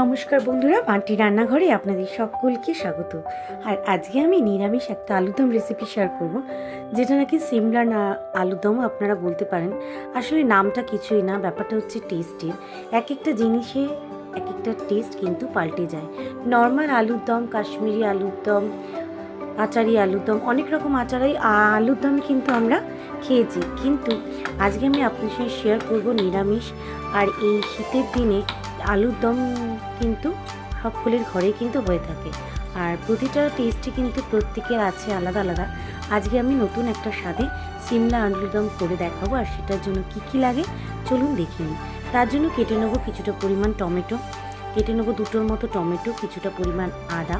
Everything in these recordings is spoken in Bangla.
নমস্কার বন্ধুরা মাটি রান্নাঘরে আপনাদের সকলকে স্বাগত। আর আজকে আমি নিরামিষ একটা আলুদম রেসিপি শেয়ার করব, যেটা নাকি সিমলা না আলুদম আপনারা বলতে পারেন। আসলে নামটা কিছুই না, ব্যাপারটা হচ্ছে টেস্টের এক একটা জিনিসে এক একটা টেস্ট কিন্তু পাল্টে যায়। নর্মাল আলুর দম কাশ্মীরি আলুর দম আচারি আলুর দম অনেক রকম আচারাই আলুর দম কিন্তু আমরা খেয়েছি। কিন্তু আজকে আমি আপনার সঙ্গে শেয়ার করব নিরামিষ আর এই শীতের দিনে আলুর দম কিন্তু সকলের ঘরে কিন্তু হয়ে থাকে। আর প্রতিটা টেস্টই কিন্তু প্রত্যেকের আছে আলাদা আলাদা। আজকে আমি নতুন একটা স্বাদে সিমলা আলুর দম করে দেখাবো আর সেটার জন্য কি কি লাগে চলুন দেখে তার জন্য কেটে নেব কিছুটা পরিমাণ টমেটো। কেটে নেব দুটোর মতো টমেটো, কিছুটা পরিমাণ আদা।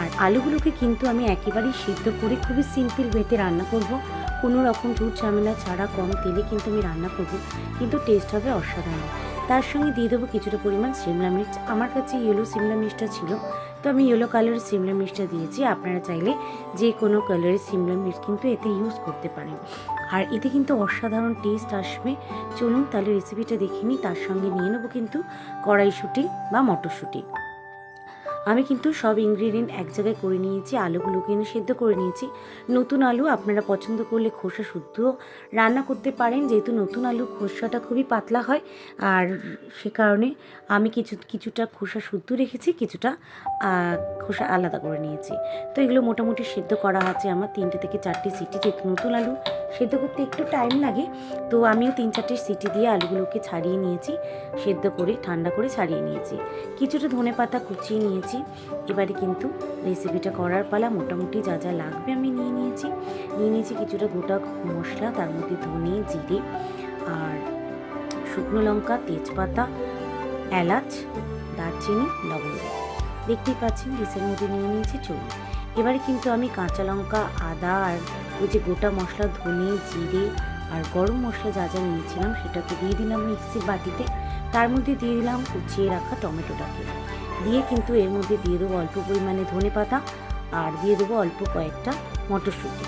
আর আলুগুলোকে কিন্তু আমি একেবারেই সিদ্ধ করে খুবই সিম্পল ওয়েতে রান্না করব। কোনো রকম ঝুট ঝামেলা ছাড়া কম তেলে কিন্তু আমি রান্না করব। কিন্তু টেস্ট হবে অসাধারণ। তার সঙ্গে দিয়ে দেবো কিছুটা পরিমাণ সিমলা মির্চ। আমার কাছে ইয়েলো সিমলা মির্চটা ছিল। তো আমি ইয়েলো কালারের সিমলা মির্চটা দিয়েছি। আপনারা চাইলে যে কোনো কালারের সিমলা মির্চ কিন্তু এতে ইউজ করতে পারেন। আর এতে কিন্তু অসাধারণ টেস্ট আসবে। চলুন তাহলে রেসিপিটা দেখে নিই। তার সঙ্গে নিয়ে নেব কিন্তু কড়াইশুটি বা মটরশুঁটি। আমি কিন্তু সব ইনগ্রিডিয়েন্ট এক জায়গায় করে নিয়েছি আলুগুলো কিন্তু সেদ্ধ করে নিয়েছি। নতুন আলু আপনারা পছন্দ করলে খোসা শুদ্ধ রান্না করতে পারেন, যেহেতু নতুন আলু খোসাটা খুবই পাতলা হয়। আর সে কারণে আমি কিছু, কিছুটা খোসা শুদ্ধ রেখেছি, কিছুটা খোসা আলাদা করে নিয়েছি। তো এগুলো মোটামুটি সেদ্ধ করা আছে আমার তিনটে থেকে চারটে সিটি, যেহেতু নতুন আলু সেদ্ধ করতে একটু টাইম লাগে। তো আমিও তিন চারটে সিটি দিয়ে আলুগুলোকে ছাড়িয়ে নিয়েছি, সেদ্ধ করে, ঠান্ডা করে ছাড়িয়ে নিয়েছি। কিছুটা ধনে পাতা কুচিয়ে নিয়েছি এবারে কিন্তু রেসিপিটা করার পালা মোটামুটি যা যা লাগবে আমি নিয়ে নিয়েছি। নিয়ে নিয়েছি কিছুটা গোটা মশলা, তার মধ্যে ধনে, জিরে আর শুকনো লঙ্কা, তেজপাতা, এলাচ, দারচিনি লবঙ্গ দেখতেই পাচ্ছেন ডিসের মধ্যে নিয়ে নিয়েছি চলুন এবারে কিন্তু আমি কাঁচা লঙ্কা, আদা আর ওই যে গোটা মশলা, ধনে, জিরে আর গরম মশলা যা যা নিয়েছিলাম, সেটাকে দিয়ে দিলাম মিক্সির বাটিতে। তার মধ্যে দিয়ে দিলাম কুচিয়ে রাখা টমেটোটাকে। দিয়ে কিন্তু এর মধ্যে দিয়ে দেবো অল্প পরিমাণে ধনে পাতা আর দিয়ে দেবো অল্প কয়েকটা মটরশুঁটি।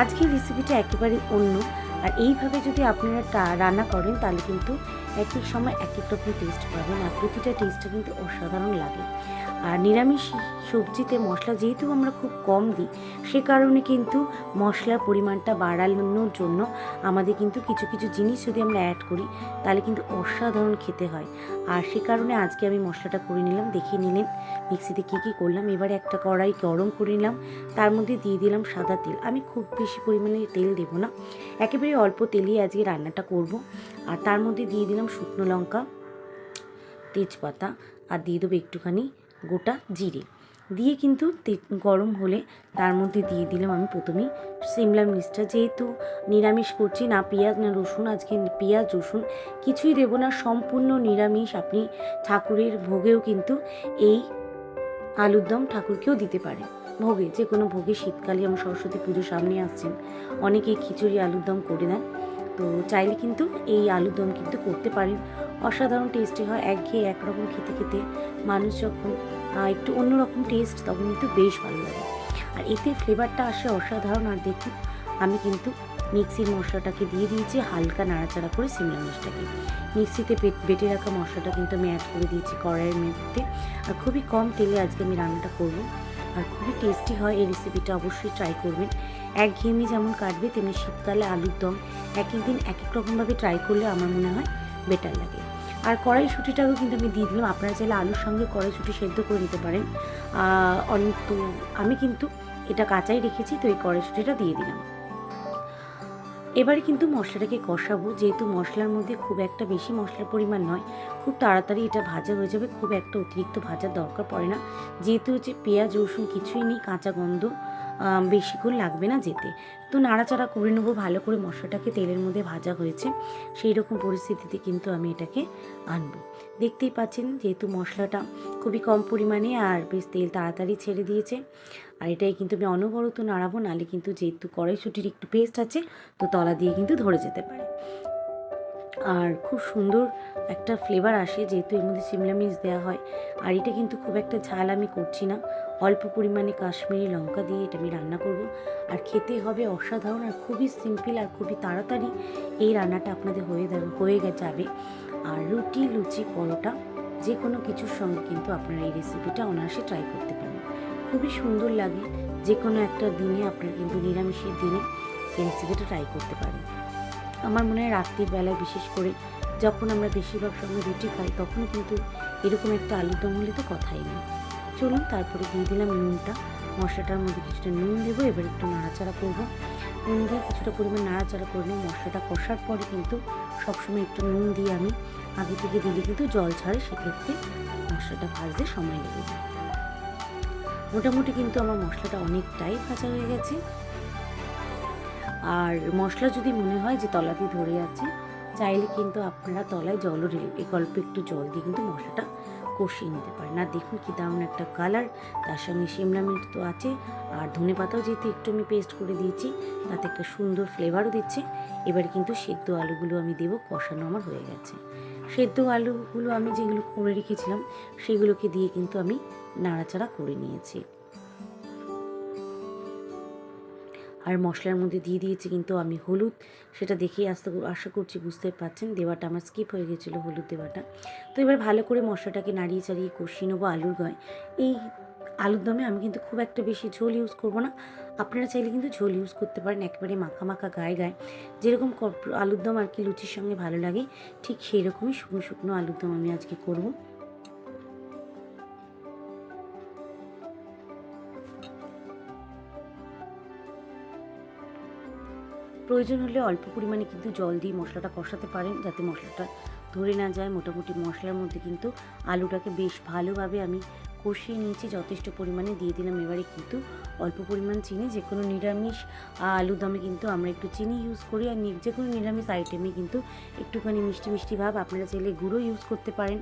আজকের রেসিপিটা একেবারে অন্য আর এইভাবে যদি আপনারা রান্না করেন তাহলে কিন্তু এক এক সময় এক এক রকম টেস্ট পাবেন আর প্রতিটা টেস্টটা কিন্তু অসাধারণ লাগে। আর নিরামিষ সবজিতে মশলা যেহেতু আমরা খুব কম দিই, সে কারণে কিন্তু মশলার পরিমাণটা বাড়ানোর জন্য আমাদের কিন্তু কিছু কিছু জিনিস যদি আমরা অ্যাড করি, তাহলে কিন্তু অসাধারণ খেতে হয়। আর সে কারণে আজকে আমি মশলাটা করে নিলাম, দেখিয়ে নিলেন, মিক্সিতে কী কী করলাম, এবারে একটা কড়াই গরম করে নিলাম, তার মধ্যে দিয়ে দিলাম সাদা তেল। আমি খুব বেশি পরিমাণে তেল দেবো না, একেবারে অল্প তেলেই আজকে রান্নাটা করব। আর তার মধ্যে দিয়ে দিলাম শুকনো লঙ্কা, তেজপাতা, আর দিয়ে দেবো একটুখানি গোটা জিরে। দিয়ে কিন্তু গরম হলে তার মধ্যে দিয়ে দিলাম আমি প্রথমেই সিমলা মির্চটা যেহেতু নিরামিষ করছি, না পেঁয়াজ, না রসুন, আজকে পেঁয়াজ, রসুন কিছুই দেবো না। সম্পূর্ণ নিরামিষ। আপনি ঠাকুরের ভোগেও কিন্তু এই আলুর দম ঠাকুরকেও দিতে পারে ভোগে, যে কোনো ভোগে শীতকালে আমার সরস্বতী পুজো সামনে আসছেন অনেকেই খিচুড়ি, আলুর দম করে দেন তো চাইলে কিন্তু এই আলুর দম কিন্তু করতে পারেন। অসাধারণ টেস্টি হয়, একঘেয়ে একরকম খেতে খেতে মানুষ যখন একটু অন্যরকম টেস্ট তখন কিন্তু বেশ ভালো লাগে। আর এতে ফ্লেভারটা আসে অসাধারণ আর দেখুন, আমি কিন্তু মিক্সির মশলাটাকে দিয়ে দিয়েছি, হালকা নাড়াচাড়া করে সিমলা মির্চটাকে। মিক্সিতে বেটে রাখা মশলাটা কিন্তু আমি অ্যাড করে দিয়েছি কড়াইয়ের মধ্যে। আর খুবই কম তেলে আজকে আমি রান্নাটা করব। আর খুবই টেস্টি হয়, এই রেসিপিটা অবশ্যই ট্রাই করবেন। একঘেয়েমি যেমন কাটবে, তেমনি শীতকালে আলুর দম এক এক দিন এক এক রকমভাবে ট্রাই করলে আমার মনে হয় বেটার লাগে। আর কড়াইশুঁটিটাও কিন্তু আমি দিয়ে দিলাম। আপনারা চাইলে আলুর সঙ্গে কড়াইশুঁটি সেদ্ধ করে নিতে পারেন। আহ, অন- তো আমি কিন্তু এটা কাঁচাই রেখেছি তো এই কড়াইশুঁটিটা দিয়ে দিলাম। এবারে কিন্তু মশলাটাকে কষাবো। যেহেতু মশলার মধ্যে খুব একটা বেশি মশলার পরিমাণ নয় খুব তাড়াতাড়ি এটা ভাজা হয়ে যাবে। খুব একটা অতিরিক্ত ভাজার দরকার পড়ে না। যেহেতু হচ্ছে পেঁয়াজ রসুন কিছুই নেই কাঁচা গন্ধ। বেশিক্ষণ লাগবে না যেতে। তো নাড়াচাড়া করে নেব, ভালো করে মশলাটাকে তেলের মধ্যে ভাজা হয়েছে। সেই রকম পরিস্থিতিতে কিন্তু আমি এটাকে আনব। দেখতেই পাচ্ছেন যেহেতু মশলাটা খুবই কম পরিমাণে আর বেশ তেল তাড়াতাড়ি ছেড়ে দিয়েছে। আর এটাই কিন্তু আমি অনবরত নাড়াবো, নাহলে কিন্তু যেহেতু কড়াইশুটির একটু পেস্ট আছে, তো তলা দিয়ে কিন্তু ধরে যেতে পারে। আর খুব সুন্দর একটা ফ্লেভার আসে, যেহেতু এর মধ্যে সিমলা মির্চ দেওয়া হয়। আর এটা কিন্তু খুব একটা ঝাল আমি করছি না। অল্প পরিমাণে কাশ্মীরি লঙ্কা দিয়ে এটা আমি রান্না করব। আর খেতে হবে অসাধারণ আর খুবই সিম্পল আর খুবই তাড়াতাড়ি। এই রান্নাটা আপনাদের হয়ে হয়ে যাবে। আর রুটি, লুচি, পরোটা যে কোনো কিছুর সঙ্গে কিন্তু আপনারা এই রেসিপিটা অনায়াসে ট্রাই করতে পারেন। খুবই সুন্দর লাগে। যে কোনো একটা দিনে আপনারা কিন্তু নিরামিষের দিনে এই রেসিপিটা ট্রাই করতে পারেন। আমার মনে হয় রাত্রির বেলায় বিশেষ করে যখন আমরা বেশিরভাগ সময় রুটি খাই, তখন কিন্তু এরকম একটা আলুর দম হলে তো কথাই নেই। চলুন তারপরে দিয়ে দিলাম নুনটা। মশলাটার মধ্যে কিছুটা নুন দেবো, এবার একটু নাড়াচাড়া করব। নুন দিয়ে কিছুটা পরিমাণ নাড়াচাড়া করে নিয়ে মশলাটা কষার পরে কিন্তু সবসময় একটু নুন দিয়ে আমি আগে থেকে দিলে কিন্তু জল ছাড়ে সেক্ষেত্রে মশলাটা ভাজতে সময় লেগে যায়। মোটামুটি কিন্তু আমার মশলাটা অনেকটাই ভাজা হয়ে গেছে। আর মশলা যদি মনে হয় যে তলাতে ধরে আছে, চাইলে কিন্তু আপনারা তলায় জলও ঢেলে অল্প একটু জল দিয়ে কিন্তু মশলাটা কষিয়ে নিতে পারেন। আর দেখুন কি দারুণ একটা কালার তার সঙ্গে শিমলা মির্চ তো আছে। আর ধনে পাতাও যেহেতু একটু আমি পেস্ট করে দিয়েছি, তাতে একটা সুন্দর ফ্লেভারও দিচ্ছে। এবার কিন্তু সেদ্ধ আলুগুলো আমি দেবো, কষানো আমার হয়ে গেছে। সেদ্ধ আলুগুলো আমি যেগুলো করে রেখেছিলাম, সেগুলোকে দিয়ে কিন্তু আমি নাড়াচাড়া করে নিয়েছি। আর মশলার মধ্যে দিয়ে দিয়েছি কিন্তু আমি হলুদ। সেটা দেখেই আস্তে আশা করছি বুঝতে পারছেন, দেওয়াটা আমার স্কিপ হয়ে গেছিল হলুদ দেওয়াটা। তো এবার ভালো করে মশলাটাকে নাড়িয়ে চাড়িয়ে কষিয়ে নেব আলুর গায়ে। এই আলুর দমে আমি কিন্তু খুব একটা বেশি ঝোল ইউজ করব না। আপনারা চাইলে কিন্তু ঝোল ইউজ করতে পারেন, একেবারে মাখা মাখা গায়ে গায়ে। যেরকম আলুর দম আর কি লুচির সঙ্গে ভালো লাগে, ঠিক সেই রকমই শুকনো শুকনো আলুর দম আমি আজকে করব। প্রয়োজন হলে অল্প পরিমাণে কিন্তু জল দিয়ে মশলাটা কষাতে পারেন যাতে মশলাটা ধরে না যায়। মোটামুটি মশলার মধ্যে কিন্তু আলুটাকে বেশ ভালোভাবে আমি কষিয়ে নিয়েছি যথেষ্ট পরিমাণে দিয়ে দিলাম। এবারে কিন্তু অল্প পরিমাণ চিনি যে কোনো নিরামিষ আহ, আলু দমে কিন্তু আমরা একটু চিনি ইউজ করি আর যে কোনো নিরামিষ আইটেমে কিন্তু একটুখানি মিষ্টি মিষ্টি ভাব আপনারা চাইলে গুঁড়ো ইউজ করতে পারেন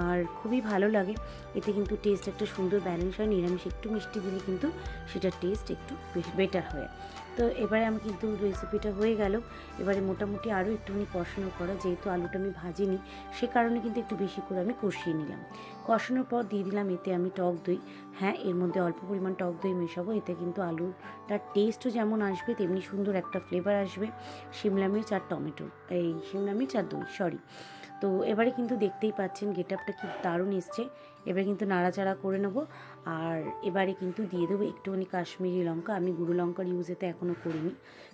আর খুবই ভালো লাগে। এতে কিন্তু টেস্ট একটা সুন্দর ব্যালেন্স হয় নিরামিষ একটু মিষ্টি দিলে কিন্তু সেটার টেস্ট একটু বেটার হয়। তো এবারে আমি কিন্তু রেসিপিটা হয়ে গেল। এবারে মোটামুটি আরও একটুখানি কষানো করা যেহেতু আলুটা আমি ভাজিনি সে কারণে কিন্তু একটু বেশি করে আমি কষিয়ে নিলাম। কষানোর পর দিয়ে দিলাম এতে আমি টক দই। হ্যাঁ এর মধ্যে অল্প পরিমাণ টক দই মেশাবো, এতে কিন্তু আলুটার টেস্টও যেমন আসবে, তেমনি সুন্দর একটা ফ্লেভার আসবে। শিমলা মির্চ আর টমেটো, এই শিমলা মির্চ আর দই সরি তো এবারে কিন্তু দেখতেই পাচ্ছেন গেট আপটা কি দারুণ এসছে। এবারে কিন্তু নাড়াচাড়া করে নেব। আর এবারে কিন্তু দিয়ে দেবো একটুখানি কাশ্মীরি লঙ্কা। আমি গুঁড়ো লঙ্কার ইউজ এতে এখনও করিনি।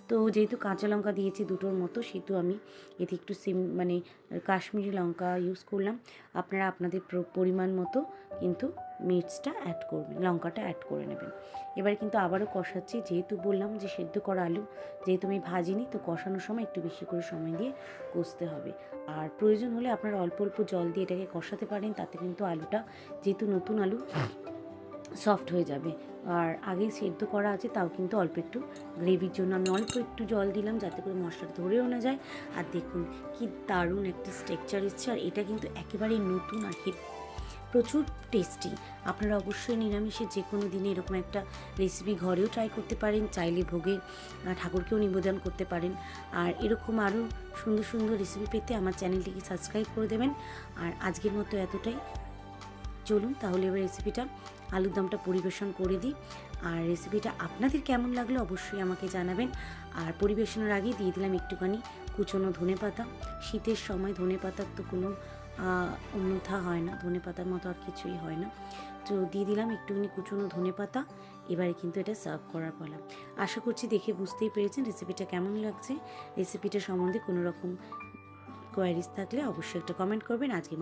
তো যেহেতু কাঁচা লঙ্কা দিয়েছি দুটোর মতো, সেহেতু আমি এতে একটু সিম মানে কাশ্মীরি লঙ্কা ইউজ করলাম। আপনারা আপনাদের পরিমাণ মতো কিন্তু মির্চটা অ্যাড করবেন, লঙ্কাটা অ্যাড করে নেবেন। এবার কিন্তু আবারও কষাচ্ছি। যেহেতু বললাম যে সেদ্ধ করা আলু, যেহেতু আমি ভাজিনি, তো কষানোর সময় একটু বেশি করে সময় দিয়ে কষতে হবে। আর প্রয়োজন হলে আপনারা অল্প অল্প জল দিয়ে এটাকে কষাতে পারেন, তাতে কিন্তু আলুটা, যেহেতু নতুন আলু সফট হয়ে যাবে। আর আগে সেদ্ধ করা আছে, তাও কিন্তু অল্প একটু গ্রেভির জন্য। আমি অল্প একটু জল দিলাম যাতে করে মশলাটা ধরেও না যায়। আর দেখুন কি দারুণ একটা স্ট্রেকচার এসছে। আর এটা কিন্তু একেবারেই নতুন আর প্রচুর টেস্টি আপনারা অবশ্যই নিরামিষে যে কোনো দিনে এরকম একটা রেসিপি ঘরেও ট্রাই করতে পারেন। চাইলে ভোগে ঠাকুরকেও নিবেদন করতে পারেন। আর এরকম আরও সুন্দর সুন্দর রেসিপি পেতে আমার চ্যানেলটিকে সাবস্ক্রাইব করে দেবেন। আর আজকের মতো এতটাই। চলুন তাহলে এবার রেসিপিটা আলুর দমটা পরিবেশন করে দিই। আর রেসিপিটা আপনাদের কেমন লাগল অবশ্যই আমাকে জানাবেন। আর পরিবেশনের আগে দিয়ে দিলাম একটুখানি কুচনো ধনে পাতা। শীতের সময় ধনে পাতার তো কোনো অন্যথা হয় না, ধনে পাতার মতো আর কিছুই হয় না। তো দিয়ে দিলাম একটুখানি কুচনো ধনে পাতা। এবারে কিন্তু এটা সার্ভ করার পালা। আশা করছি দেখে বুঝতেই পেরেছেন রেসিপিটা কেমন লাগছে। রেসিপিটা সম্বন্ধে কোনো রকম কোয়ারিজ থাকলে অবশ্যই একটা কমেন্ট করবেন। আজকের মতো